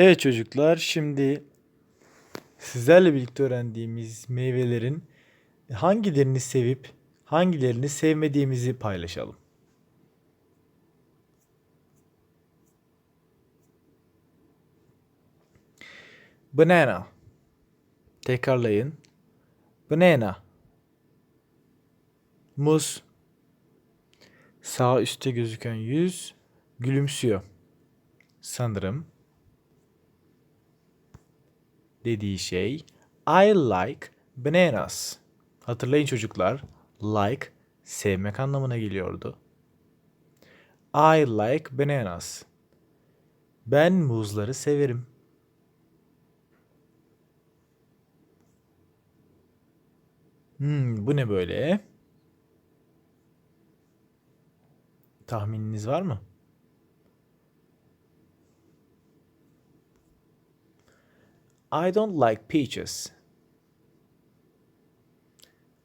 Evet çocuklar, şimdi sizlerle birlikte öğrendiğimiz meyvelerin hangilerini sevip hangilerini sevmediğimizi paylaşalım. Banana. Tekrarlayın. Banana. Muz. Sağ üstte gözüken yüz gülümsüyor. Sanırım dediği şey I like bananas. Hatırlayın çocuklar. Like sevmek anlamına geliyordu. I like bananas. Ben muzları severim. Hmm, bu ne böyle? Tahmininiz var mı? I don't like peaches.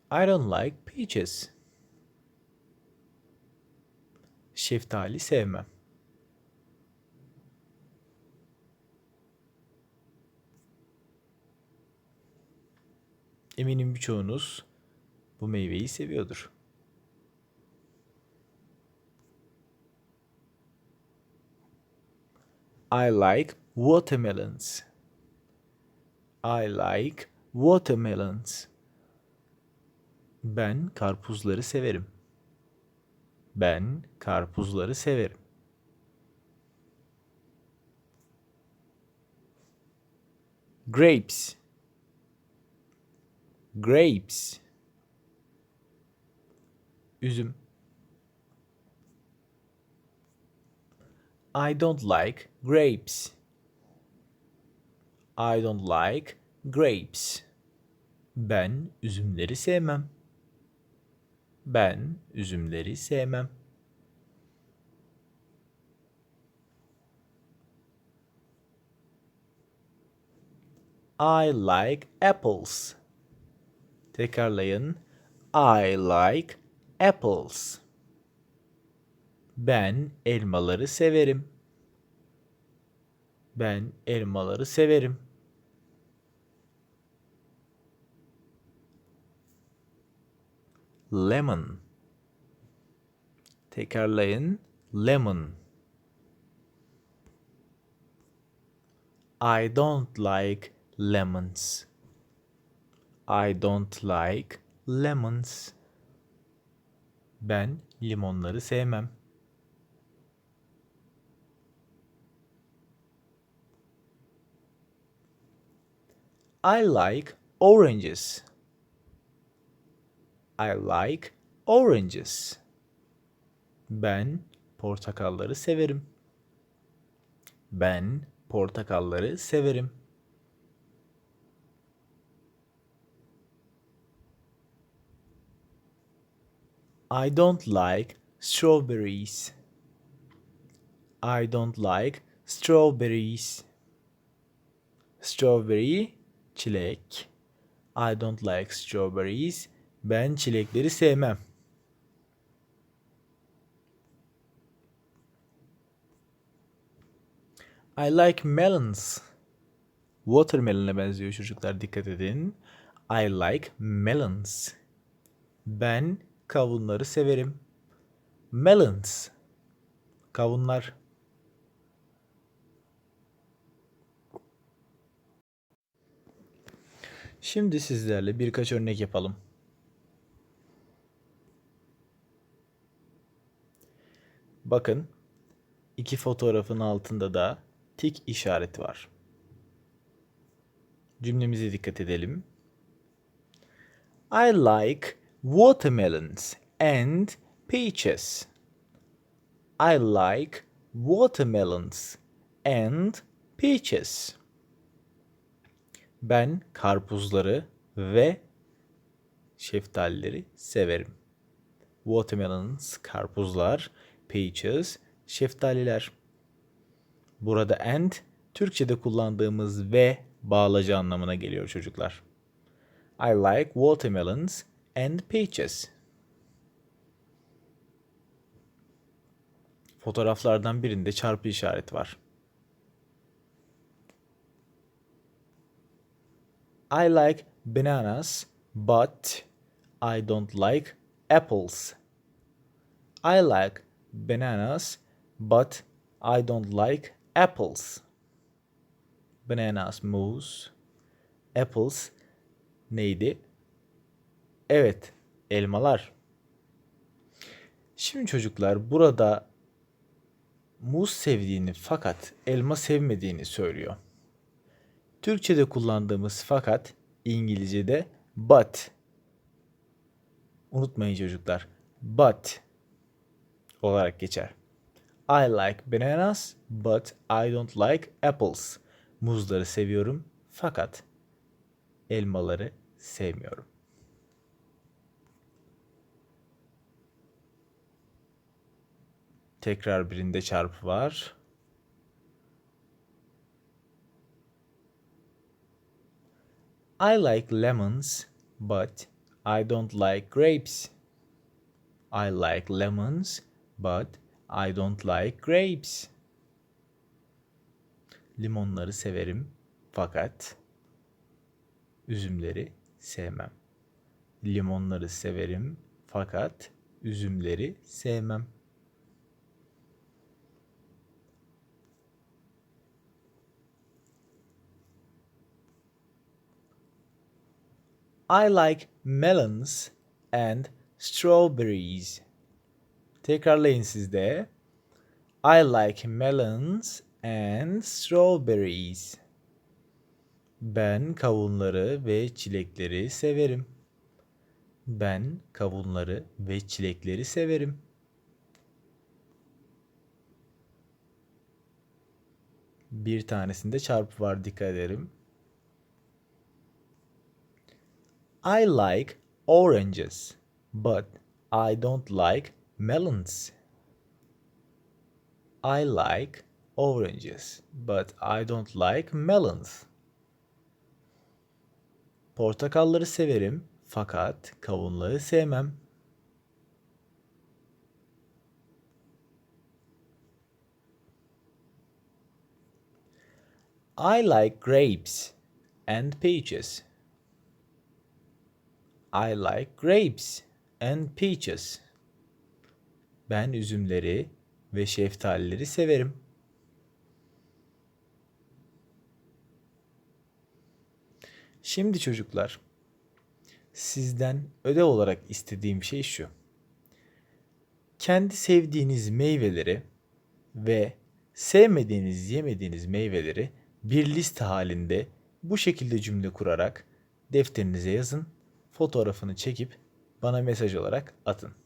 I don't like peaches. Şeftali sevmem. Eminim birçoğunuz bu meyveyi seviyordur. I like watermelons. I like watermelons. Ben karpuzları severim. Ben karpuzları severim. Grapes. Grapes. Üzüm. I don't like grapes. I don't like grapes. Ben üzümleri sevmem. Ben üzümleri sevmem. I like apples. Tekrarlayın. I like apples. Ben elmaları severim. Ben elmaları severim. Lemon. Tekrarlayın. Lemon. I don't like lemons. I don't like lemons. Ben limonları sevmem. I like oranges. I like oranges. Ben portakalları severim. Ben portakalları severim. I don't like strawberries. I don't like strawberries. Strawberry, çilek. I don't like strawberries. Ben çilekleri sevmem. I like melons. Watermelon'a benziyor çocuklar dikkat edin. I like melons. Ben kavunları severim. Melons. Kavunlar. Şimdi sizlerle birkaç örnek yapalım. Bakın iki fotoğrafın altında da tik işareti var. Cümlemize dikkat edelim. I like watermelons and peaches. I like watermelons and peaches. Ben karpuzları ve şeftalileri severim. Watermelons, karpuzlar, peaches, şeftaliler. Burada and Türkçe'de kullandığımız ve bağlacı anlamına geliyor çocuklar. I like watermelons and peaches. Fotoğraflardan birinde çarpı işareti var. I like bananas but I don't like apples. I like bananas but I don't like apples. Bananas muz. Apples neydi? Evet, elmalar. Şimdi çocuklar burada muz sevdiğini fakat elma sevmediğini söylüyor. Türkçe'de kullandığımız fakat İngilizce'de but. Unutmayın çocuklar. But olarak geçer. I like bananas but I don't like apples. Muzları seviyorum fakat elmaları sevmiyorum. Tekrar birinde çarpı var. I like lemons but I don't like grapes. I like lemons but I don't like grapes. Limonları severim fakat üzümleri sevmem. Limonları severim fakat üzümleri sevmem. I like melons and strawberries. Tekrarlayın siz de. I like melons and strawberries. Ben kavunları ve çilekleri severim. Ben kavunları ve çilekleri severim. Bir tanesinde çarpı var dikkat ederim. I like oranges, but I don't like melons. I like oranges, but I don't like melons. Portakalları severim fakat kavunları sevmem. I like grapes and peaches. I like grapes and peaches. Ben üzümleri ve şeftalileri severim. Şimdi çocuklar, sizden ödev olarak istediğim şey şu. Kendi sevdiğiniz meyveleri ve sevmediğiniz, yemediğiniz meyveleri bir liste halinde bu şekilde cümle kurarak defterinize yazın. Fotoğrafını çekip bana mesaj olarak atın.